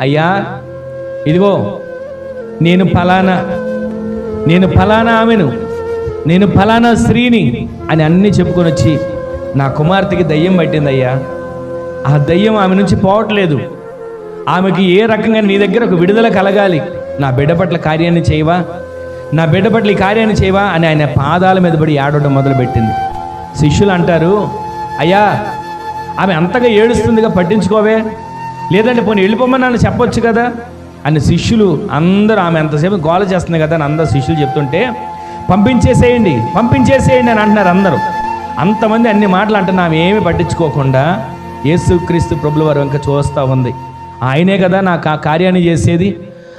అయ్యా ఇదిగో నేను ఫలానా నేను ఫలానా ఆమెను నేను ఫలానా స్త్రీని అని అన్నీ చెప్పుకొని వచ్చి నా కుమార్తెకి దయ్యం పట్టింది అయ్యా ఆ దయ్యం ఆమె నుంచి పోవట్లేదు. ఆమెకి ఏ రకంగా నీ దగ్గర ఒక విడుదల కలగాలి? నా బిడ్డ పట్ల కార్యాన్ని చేయవా? నా బిడ్డ పట్ల ఈ కార్యాన్ని చేయవా? అని ఆయన పాదాల మీద పడి ఏడవడం మొదలుపెట్టింది. శిష్యులు అంటారు అయ్యా ఆమె అంతగా ఏడుస్తుందిగా పట్టించుకోవే. లేదంటే పోనీ వెళ్ళిపోమని నన్ను చెప్పొచ్చు కదా? అని శిష్యులు అందరూ ఆమె ఎంతసేపు గోల చేస్తుంది కదా అని అందరు శిష్యులు చెప్తుంటే పంపించేసేయండి పంపించేసేయండి అని అంటున్నారు అందరూ. అంతమంది అన్ని మాటలు అంటున్నా ఆమె ఏమి పట్టించుకోకుండా యేసుక్రీస్తు ప్రభుల వారు ఇంకా చూస్తూ ఉంది. ఆయనే కదా నాకు ఆ కార్యాన్ని చేసేది.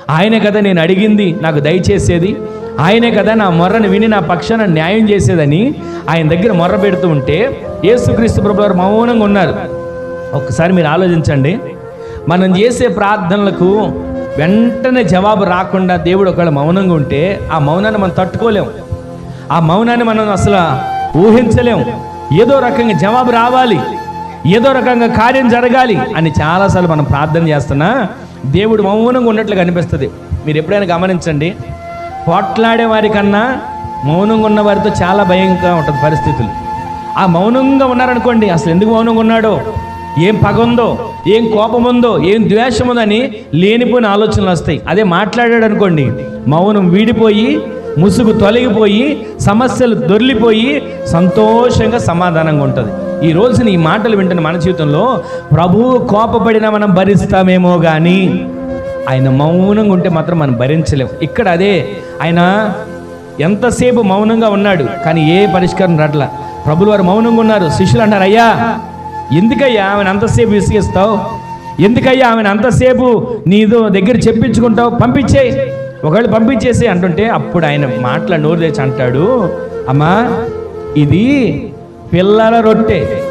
ఆయనే కదా నేను అడిగింది నాకు దయచేసేది. ఆయనే కదా నా మొర్రని విని నా పక్షాన న్యాయం చేసేదని ఆయన దగ్గర మొర్ర పెడుతూ ఉంటే యేసుక్రీస్తు ప్రభు వారు మౌనంగా ఉన్నారు. ఒక్కసారి మీరు ఆలోచించండి. మనం చేసే ప్రార్థనలకు వెంటనే జవాబు రాకుండా దేవుడు ఒకవేళ మౌనంగా ఉంటే ఆ మౌనాన్ని మనం తట్టుకోలేము ఆ మౌనాన్ని మనం అసలు ఊహించలేం. ఏదో రకంగా జవాబు రావాలి. ఏదో రకంగా కార్యం జరగాలి అని చాలాసార్లు మనం ప్రార్థన చేస్తున్నా దేవుడు మౌనంగా ఉన్నట్లుగా అనిపిస్తుంది. మీరు ఎప్పుడైనా గమనించండి పోట్లాడే వారికన్నా మౌనంగా ఉన్న వారితో చాలా భయంగా ఉంటుంది పరిస్థితులు. ఆ మౌనంగా ఉన్నారనుకోండి అసలు ఎందుకు మౌనంగా ఉన్నాడో? ఏం పగ ఉందో ఏం కోపం ఉందో ఏం ద్వేషం ఉందని లేనిపోయిన ఆలోచనలు వస్తాయి. అదే మాట్లాడాడు అనుకోండి మౌనం వీడిపోయి ముసుగు తొలగిపోయి సమస్యలు దొర్లిపోయి సంతోషంగా సమాధానంగా ఉంటుంది. ఈ రోజున ఈ మాటలు వింటున్న మన జీవితంలో ప్రభువు కోపపడినా మనం భరిస్తామేమో కానీ ఆయన మౌనంగా ఉంటే మాత్రం మనం భరించలేము ఇక్కడ అదే ఆయన ఎంతసేపు మౌనంగా ఉన్నాడు కానీ ఏ పరిష్కారం రాట్లా. ప్రభులు వారు మౌనంగా ఉన్నారు. శిష్యులు అంటారు అయ్యా ఎందుకయ్యా ఆమెను అంతసేపు విసిగిస్తావు? ఎందుకయ్యా ఆమెను అంతసేపు నీదో దగ్గర చెప్పించుకుంటావు? పంపించేయి. ఒకవేళ పంపించేసి అంటుంటే అప్పుడు ఆయన మాటల నోరు తెచ్చి అంటాడు అమ్మా ఇది పిల్లల రొట్టె.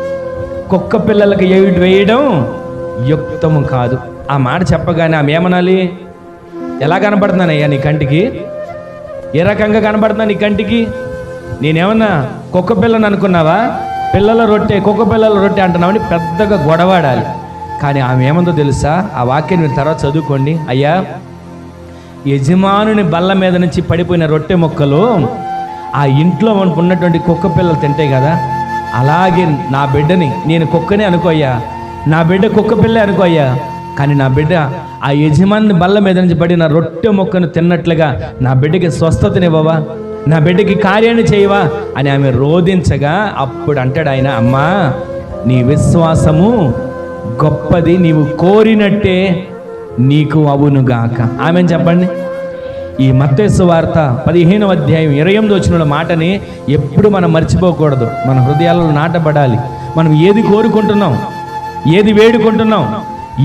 కుక్క పిల్లలకి ఏడు వేయడం యుక్తము కాదు. ఆ మాట చెప్పగానే ఆమె ఏమనాలి? ఎలా కనపడుతున్నానయ్యా నీ కంటికి? ఏ రకంగా కనబడుతున్నా నీ కంటికి? నేనేమన్నా కుక్క పిల్లని అనుకున్నావా? పిల్లల రొట్టె కుక్క పిల్లల రొట్టె అంటున్నామని పెద్దగా గొడవాడాలి. కానీ ఆమె ఏమందో తెలుసా? ఆ వాక్యం మీరు తర్వాత చదువుకోండి. అయ్యా యజమానుని బల్ల మీద నుంచి పడిపోయిన రొట్టె మొక్కలు ఆ ఇంట్లో మనకు ఉన్నటువంటి కుక్క పిల్లలు తింటాయి కదా అలాగే నా బిడ్డని నేను కుక్కనే అనుకోయ్యా నా బిడ్డ కుక్క పిల్ల అనుకోయ్యా కానీ నా బిడ్డ ఆ యజమాని బల్ల మీద నుంచి పడిన రొట్టె మొక్కను తిన్నట్లుగా నా బిడ్డకి స్వస్థతనివ్వవా? నా బిడ్డకి కార్యాన్ని చేయవా? అని ఆమె రోధించగా అప్పుడు అంటాడు ఆయన అమ్మా నీ విశ్వాసము గొప్పది నీవు కోరినట్టే నీకు అవునుగాక ఆమె చెప్పండి. ఈ మత్తేసు వార్త పదిహేనవ అధ్యాయం ఇరవై ఎనిమిది వచ్చిన మాటని ఎప్పుడు మనం మర్చిపోకూడదు. మన హృదయాలలో నాటబడాలి. మనం ఏది కోరుకుంటున్నాం ఏది వేడుకుంటున్నాం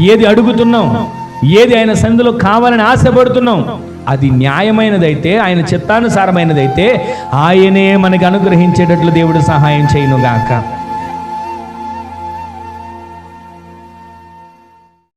ఏది అడుగుతున్నాం ఏది ఆయన సందులో కావాలని ఆశపడుతున్నాం అది న్యాయమైనదైతే ఆయన చిత్తానుసారమైనదైతే ఆయనే మనకి అనుగ్రహించేటట్లు దేవుడు సహాయం చేయనుగాక.